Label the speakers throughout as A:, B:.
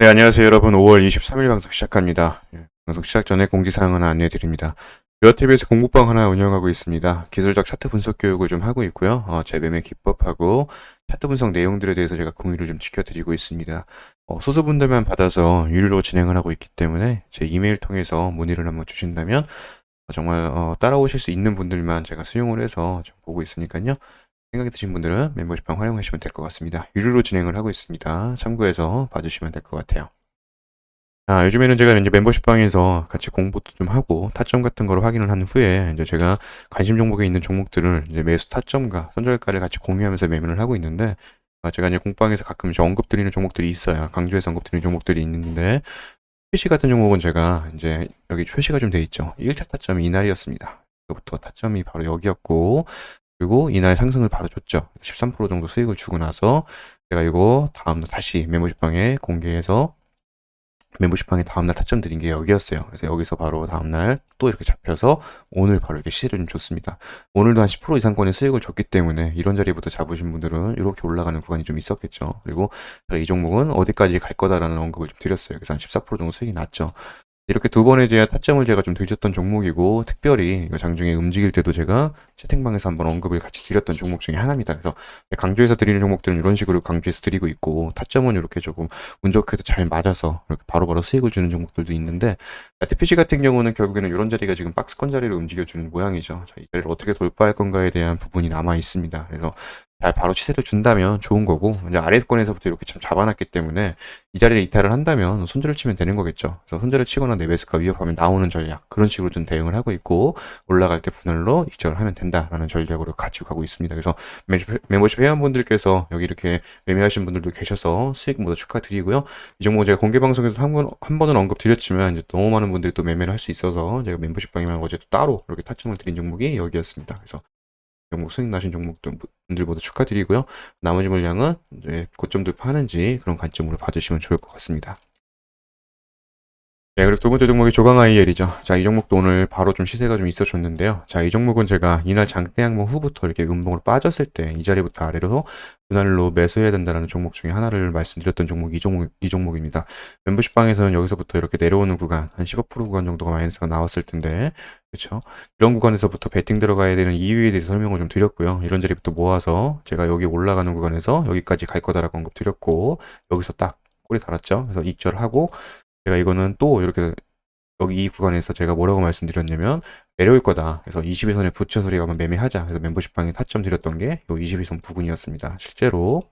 A: 네, 안녕하세요, 여러분. 5월 23일 방송 시작합니다. 예, 방송 시작 전에 공지사항 하나 안내해드립니다. 뷰어TV에서 공부방 하나 운영하고 있습니다. 기술적 차트 분석 교육을 좀 하고 있고요. 어, 제 매매 기법하고 차트 분석 내용들에 대해서 제가 공유를 좀 지켜드리고 있습니다. 어, 소수분들만 받아서 유료로 진행을 하고 있기 때문에 제 이메일 통해서 문의를 한번 주신다면 어, 정말 어, 따라오실 수 있는 분들만 제가 수용을 해서 좀 보고 있으니까요. 생각이 드신 분들은 멤버십방 활용하시면 될 것 같습니다. 유료로 진행을 하고 있습니다. 참고해서 봐주시면 될 것 같아요. 자, 요즘에는 제가 이제 멤버십방에서 같이 공부도 좀 하고 타점 같은 걸 확인을 한 후에 이제 제가 관심 종목에 있는 종목들을 이제 매수 타점과 손절가를 같이 공유하면서 매매를 하고 있는데 아, 제가 이제 공방에서 가끔 이제 언급드리는 종목들이 있어요. 강조해서 언급드리는 종목들이 있는데 표시 같은 종목은 제가 이제 여기 표시가 좀 돼 있죠. 1차 타점이 이날이었습니다. 그부터 타점이 바로 여기였고 그리고 이날 상승을 바로 줬죠. 13% 정도 수익을 주고 나서 제가 이거 다음날 다시 멤버십방에 공개해서 멤버십방에 다음날 타점 드린 게 여기였어요. 그래서 여기서 바로 다음날 또 이렇게 잡혀서 오늘 바로 이렇게 시세를 좀 줬습니다. 오늘도 한 10% 이상권의 수익을 줬기 때문에 이런 자리부터 잡으신 분들은 이렇게 올라가는 구간이 좀 있었겠죠. 그리고 제가 이 종목은 어디까지 갈 거다라는 언급을 좀 드렸어요. 그래서 한 14% 정도 수익이 났죠. 이렇게 두 번에 대한 타점을 제가 좀 들렸던 종목이고 특별히 장중에 움직일 때도 제가 채팅방에서 한번 언급을 같이 드렸던 종목 중에 하나입니다. 그래서 강조해서 드리는 종목들은 이런 식으로 강조해서 드리고 있고 타점은 이렇게 조금 운 좋게도 잘 맞아서 이렇게 바로바로 수익을 주는 종목들도 있는데 TPC 같은 경우는 결국에는 이런 자리가 지금 박스권 자리를 움직여주는 모양이죠. 자, 이 자리를 어떻게 돌파할 건가에 대한 부분이 남아 있습니다. 그래서 잘 바로 시세를 준다면 좋은 거고 이제 아래권에서부터 이렇게 참 잡아놨기 때문에 이 자리를 이탈을 한다면 손절을 치면 되는 거겠죠. 그래서 손절을 치거나 내매수가 위협하면 나오는 전략 그런 식으로 좀 대응을 하고 있고 올라갈 때 분할로 익절을 하면 된다라는 전략으로 가지고 가고 있습니다. 그래서 멤버십 회원분들께서 여기 이렇게 매매하신 분들도 계셔서 수익 모두 축하드리고요. 이 종목 제가 공개 방송에서 한, 번, 한 번은 언급드렸지만 이제 너무 많은 분들이 또 매매를 할 수 있어서 제가 멤버십 방이면 어제 또 따로 이렇게 타점을 드린 종목이 여기였습니다. 그래서 종목 수익 나신 종목들 분들 모두 축하드리고요. 나머지 물량은 고점들 파는지 그런 관점으로 봐주시면 좋을 것 같습니다. 네, 그리고 두 번째 종목이 조강 IL이죠. 자, 이 종목도 오늘 바로 좀 시세가 좀 있어줬는데요. 자, 이 종목은 제가 이날 장대 양봉 후부터 이렇게 음봉으로 빠졌을 때 이 자리부터 아래로 분할로 매수해야 된다는 종목 중에 하나를 말씀드렸던 종목이 이 종목, 이 종목입니다. 멤버십 방에서는 여기서부터 이렇게 내려오는 구간, 한 15% 구간 정도가 마이너스가 나왔을 텐데, 그렇죠? 이런 구간에서부터 배팅 들어가야 되는 이유에 대해서 설명을 좀 드렸고요. 이런 자리부터 모아서 제가 여기 올라가는 구간에서 여기까지 갈 거다라고 언급 드렸고, 여기서 딱 꼬리 달았죠. 그래서 익절하고 제가 이거는 또 이렇게 여기 이 구간에서 제가 뭐라고 말씀드렸냐면 내려올 거다. 그래서 22선에 붙여서 우리가 한번 매매하자. 그래서 멤버십 방에 타점 드렸던 게 이 22선 부근이었습니다. 실제로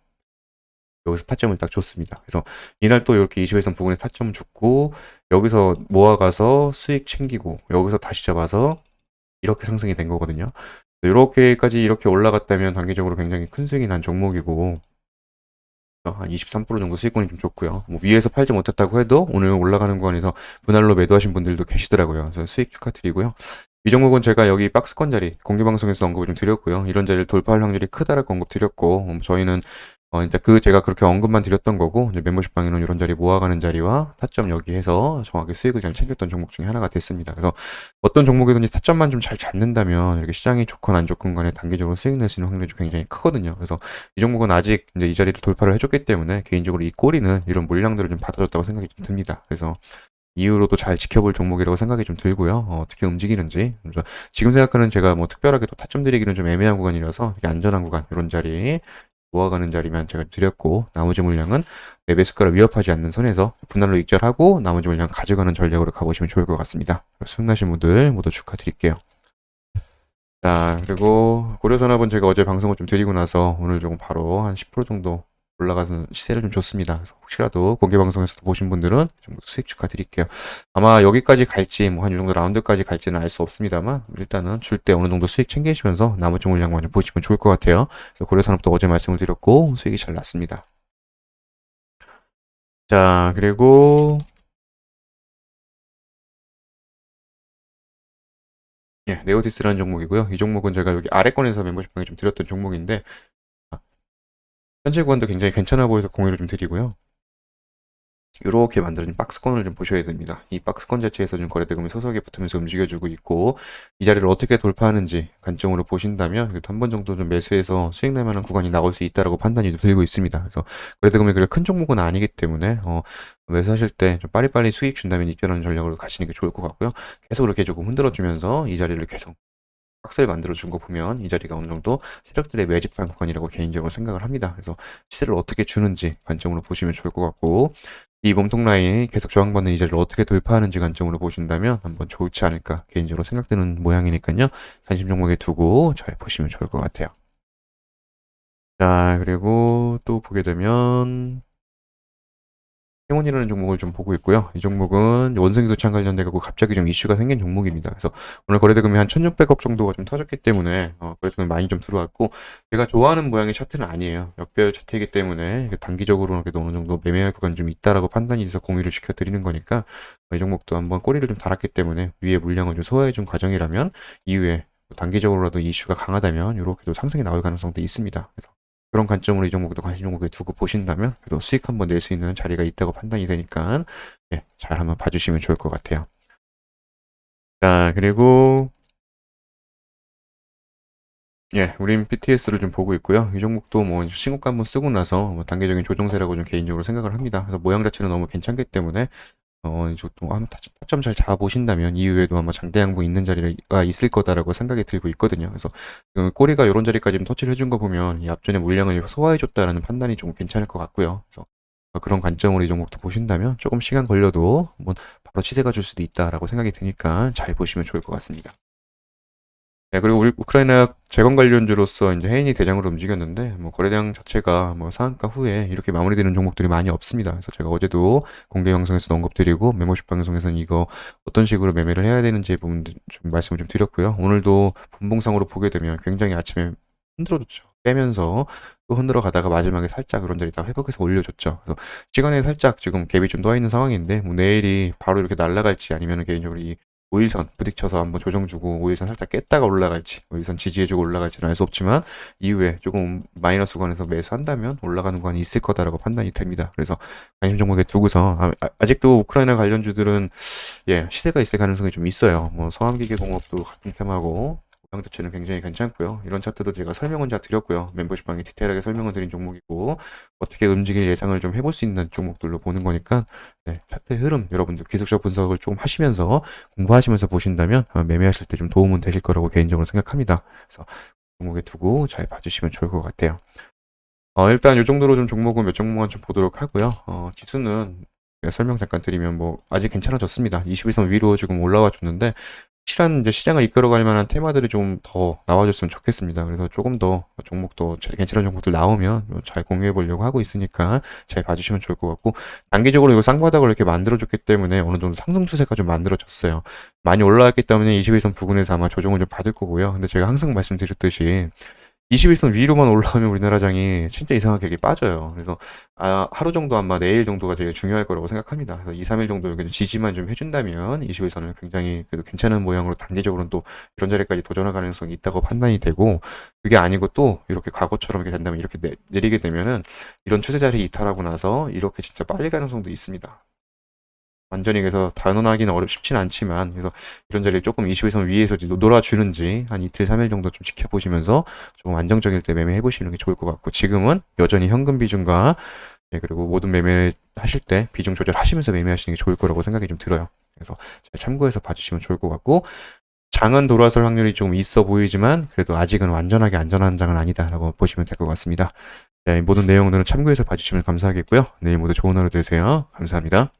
A: 여기서 타점을 딱 줬습니다. 그래서 이날 또 이렇게 22선 부근에 타점 줬고 여기서 모아가서 수익 챙기고 여기서 다시 잡아서 이렇게 상승이 된 거거든요. 이렇게까지 이렇게 올라갔다면 단기적으로 굉장히 큰 수익이 난 종목이고 한 23% 정도 수익권이 좀 좋고요. 뭐 위에서 팔지 못했다고 해도 오늘 올라가는 구간에서 분할로 매도하신 분들도 계시더라고요. 그래서 수익 축하드리고요. 이 종목은 제가 여기 박스권 자리 공개 방송에서 언급을 좀 드렸고요. 이런 자리를 돌파할 확률이 크다라고 언급 드렸고 음, 저희는 어, 이제 그 제가 그렇게 언급만 드렸던 거고 멤버십 방에는 이런 자리 모아가는 자리와 타점 여기 해서 정확히 수익을 잘 챙겼던 종목 중에 하나가 됐습니다. 그래서 어떤 종목이든지 타점만 좀 잘 잡는다면 이렇게 시장이 좋건 안 좋건 간에 단기적으로 수익 낼 수 있는 확률이 굉장히 크거든요. 그래서 이 종목은 아직 이제 이 자리를 돌파를 해줬기 때문에 개인적으로 이 꼬리는 이런 물량들을 좀 받아줬다고 생각이 좀 듭니다. 그래서 이후로도 잘 지켜볼 종목이라고 생각이 좀 들고요. 어, 떻게 움직이는지. 지금 생각하는 제가 뭐 특별하게 또 타점 드리기는 좀 애매한 구간이라서 안전한 구간 이런 자리 모아가는 자리만 제가 드렸고 나머지 물량은 매매수가를 위협하지 않는 선에서 분할로 익절하고 나머지 물량 가져가는 전략으로 가보시면 좋을 것 같습니다. 수익나신 분들 모두 축하드릴게요. 자 그리고 고려산업은 제가 어제 방송을 좀 드리고 나서 오늘 조금 바로 한 10% 정도 올라가서 시세를 좀 줬습니다. 그래서 혹시라도 공개 방송에서도 보신 분들은 좀 수익 축하드릴게요. 아마 여기까지 갈지 뭐 한 이 정도 라운드까지 갈지는 알 수 없습니다만 일단은 줄 때 어느 정도 수익 챙기시면서 나머지 물량만 좀 보시면 좋을 것 같아요. 그래서 고려산업도 어제 말씀을 드렸고 수익이 잘 났습니다. 자 그리고 예, 네오디스라는 종목이고요. 이 종목은 제가 여기 아래권에서 멤버십 방에 좀 드렸던 종목인데 현재 구간도 굉장히 괜찮아 보여서 공유를 좀 드리고요. 이렇게 만들어진 박스권을 좀 보셔야 됩니다. 이 박스권 자체에서 좀 거래대금이 소소하게 붙으면서 움직여주고 있고 이 자리를 어떻게 돌파하는지 관점으로 보신다면 그래도 한 번 정도 좀 매수해서 수익 날 만한 구간이 나올 수 있다라고 판단이 좀 들고 있습니다. 그래서 거래대금이 그렇게 큰 종목은 아니기 때문에 어, 매수하실 때좀 빠리빠리 수익 준다면 입결하는 전략으로 가시는 게 좋을 것 같고요. 계속 이렇게 조금 흔들어주면서 이 자리를 계속 박스를 만들어 준 거 보면 이 자리가 어느 정도 세력들의 매집한 구간이라고 개인적으로 생각을 합니다. 그래서 시세를 어떻게 주는지 관점으로 보시면 좋을 것 같고 이 몸통 라인이 계속 저항받는 이 자리를 어떻게 돌파하는지 관점으로 보신다면 한번 좋지 않을까 개인적으로 생각되는 모양이니까요. 관심 종목에 두고 잘 보시면 좋을 것 같아요. 자, 그리고 또 보게 되면 해몬이라는 종목을 좀 보고 있고요. 이 종목은 원숭이 수창 관련돼 갖고 갑자기 좀 이슈가 생긴 종목입니다. 그래서 오늘 거래대금이 한 1,600억 정도가 좀 터졌기 때문에 어, 거래대금이 많이 좀 들어왔고 제가 좋아하는 모양의 차트는 아니에요. 역별 차트이기 때문에 이게 단기적으로 그래도 어느 정도 매매할 구간 좀 있다라고 판단이 돼서 공유를 시켜드리는 거니까 이 종목도 한번 꼬리를 좀 달았기 때문에 위에 물량을 좀 소화해 준 과정이라면 이후에 단기적으로라도 이슈가 강하다면 이렇게도 상승이 나올 가능성도 있습니다. 그래서 그런 관점으로 이 종목도 관심 종목에 두고 보신다면 그래도 수익 한번 낼 수 있는 자리가 있다고 판단이 되니까 예, 잘 한번 봐주시면 좋을 것 같아요. 자 그리고 예, 우린 PTS를 좀 보고 있고요. 이 종목도 뭐 신고가 한번 쓰고 나서 뭐 단계적인 조정세라고 좀 개인적으로 생각을 합니다. 그래서 모양 자체는 너무 괜찮기 때문에 어, 이쪽도 한번 타- 타점 잘 잡아보신다면 이후에도 아마 장대 양봉 있는 자리가 있을 거다라고 생각이 들고 있거든요. 그래서 그 꼬리가 이런 자리까지 좀 터치를 해준 거 보면 이 앞전에 물량을 소화해줬다라는 판단이 좀 괜찮을 것 같고요. 그래서 어, 그런 관점으로 이 종목도 보신다면 조금 시간 걸려도 뭐 바로 시세가 줄 수도 있다라고 생각이 드니까 잘 보시면 좋을 것 같습니다. 네, 그리고 우리 우크라이나 재건 관련주로서 이제 해인이 대장으로 움직였는데 뭐 거래량 자체가 뭐 상한가 후에 이렇게 마무리되는 종목들이 많이 없습니다. 그래서 제가 어제도 공개 방송에서 언급드리고 멤버십 방송에서는 이거 어떤 식으로 매매를 해야 되는지 부분 좀 말씀을 좀 드렸고요. 오늘도 분봉상으로 보게 되면 굉장히 아침에 흔들어줬죠. 빼면서 또 흔들어 가다가 마지막에 살짝 그런 자리 다 회복해서 올려줬죠. 그래서 시간에 살짝 지금 갭이 좀 떠 있는 상황인데 뭐 내일이 바로 이렇게 날아갈지 아니면 개인적으로 이 5일선 부딪혀서 한번 조정 주고 5일선 살짝 깼다가 올라갈지 5일선 지지해주고 올라갈지는 알 수 없지만 이후에 조금 마이너스 구간에서 매수한다면 올라가는 구간이 있을 거다라고 판단이 됩니다. 그래서 관심 종목에 두고서 아, 아직도 우크라이나 관련주들은 예 시세가 있을 가능성이 좀 있어요. 뭐 서한기계 공업도 같은 테마고 모양 자체는 굉장히 괜찮고요. 이런 차트도 제가 설명은 다 드렸고요. 멤버십 방에 디테일하게 설명을 드린 종목이고 어떻게 움직일 예상을 좀 해볼 수 있는 종목들로 보는 거니까 네, 차트의 흐름 여러분들 기술적 분석을 조금 하시면서 공부하시면서 보신다면 아마 매매하실 때 좀 도움은 되실 거라고 개인적으로 생각합니다. 그래서 종목에 두고 잘 봐주시면 좋을 것 같아요. 어, 일단 이 정도로 좀 종목은 몇 종목만 좀 보도록 하고요. 어, 지수는 설명 잠깐 드리면 뭐 아직 괜찮아졌습니다. 21선 위로 지금 올라와 줬는데 실한 이제 시장을 이끌어갈 만한 테마들이 좀 더 나와줬으면 좋겠습니다. 그래서 조금 더 종목도 괜찮은 종목들 나오면 뭐잘 공유해 보려고 하고 있으니까 잘 봐주시면 좋을 것 같고 단기적으로 이거 쌍바닥을 이렇게 만들어줬기 때문에 어느 정도 상승 추세가 좀 만들어졌어요. 많이 올라왔기 때문에 21선 부근에서 아마 조정을 좀 받을 거고요. 근데 제가 항상 말씀드렸듯이 21선 위로만 올라오면 우리나라장이 진짜 이상하게 이렇게 빠져요. 그래서 아, 하루 정도 아마 내일 정도가 제일 중요할 거라고 생각합니다. 그래서 2, 3일 정도 여기 지지만 좀 해준다면 21선을 굉장히 그래도 괜찮은 모양으로 단기적으로는 또 이런 자리까지 도전할 가능성이 있다고 판단이 되고 그게 아니고 또 이렇게 과거처럼 이렇게 된다면 이렇게 내, 내리게 되면은 이런 추세 자리 이탈하고 나서 이렇게 진짜 빠질 가능성도 있습니다. 완전히 그래서 단언하기는 어렵 쉽진 않지만 그래서 이런 자리에 조금 21선 위에서 놀아주는지 한 이틀 3일 정도 좀 지켜보시면서 좀 안정적일 때 매매해 보시는 게 좋을 것 같고 지금은 여전히 현금 비중과 예, 그리고 모든 매매 하실 때 비중 조절하시면서 매매하시는 게 좋을 거라고 생각이 좀 들어요. 그래서 잘 참고해서 봐주시면 좋을 것 같고 장은 돌아설 확률이 좀 있어 보이지만 그래도 아직은 완전하게 안전한 장은 아니다라고 보시면 될 것 같습니다. 네, 모든 내용들은 참고해서 봐주시면 감사하겠고요. 내일 모두 좋은 하루 되세요. 감사합니다.